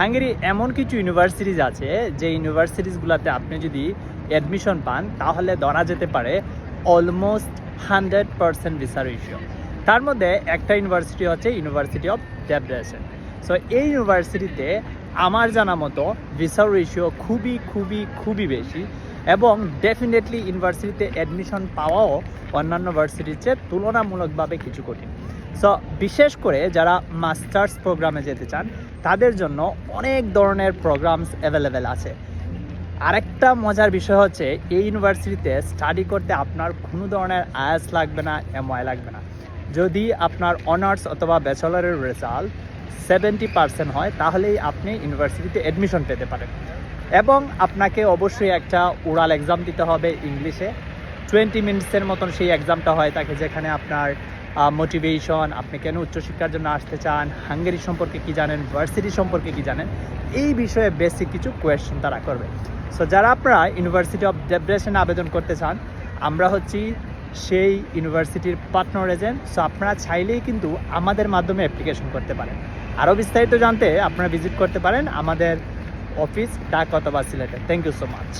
Hungary এমন কিছু universities আছে, যে ইউনিভার্সিটিসগুলোতে আপনি যদি অ্যাডমিশন পান, তাহলে ধরা যেতে পারে almost hundred percent visa ratio তার মধ্যে একটা ইউনিভার্সিটি হচ্ছে ইউনিভার্সিটি অফ ডেবরেশন সো এই ইউনিভার্সিটিতে আমার জানা মতো ভিসা রেশিও খুবই খুবই খুবই বেশি এবং ডেফিনেটলি ইউনিভার্সিটিতে অ্যাডমিশন পাওয়াও অন্যান্য ভার্সিটির চেয়ে তুলনামূলকভাবে কিছু কঠিন। সো বিশেষ করে যারা মাস্টার্স প্রোগ্রামে যেতে চান, তাদের জন্য অনেক ধরনের প্রোগ্রামস অ্যাভেলেবেল আছে। আরেকটা মজার বিষয় হচ্ছে, এই ইউনিভার্সিটিতে স্টাডি করতে আপনার কোনো ধরনের আয়াস লাগবে না এমওয়াই লাগবে না। যদি আপনার অনার্স অথবা ব্যাচেলারের রেজাল্ট সেভেন্টি পার্সেন্ট হয়, তাহলেই আপনি ইউনিভার্সিটিতে অ্যাডমিশন পেতে পারেন। এবং আপনাকে অবশ্যই একটা ওরাল এক্সাম দিতে হবে ইংলিশে। টোয়েন্টি মিনিটসের মতন সেই এক্সামটা হয় তাকে, যেখানে আপনার মোটিভেশন আপনি কেন উচ্চশিক্ষার জন্য আসতে চান, হাঙ্গেরি সম্পর্কে কি জানেন ভার্সিটি সম্পর্কে কি জানেন, এই বিষয়ে বেসিক কিছু কোয়েশ্চেন তারা করবে। সো যারা আপনারা ইউনিভার্সিটি অফ ডেপ্রেশনে আবেদন করতে চান, আমরা হচ্ছি সেই ইউনিভার্সিটির পার্টনার এজেন্ট সো আপনারা চাইলেই কিন্তু আমাদের মাধ্যমে অ্যাপ্লিকেশন করতে পারেন। আরও বিস্তারিত জানতে আপনারা ভিজিট করতে পারেন আমাদের অফিস ডাক অথবা সিলেটে। Thank you so much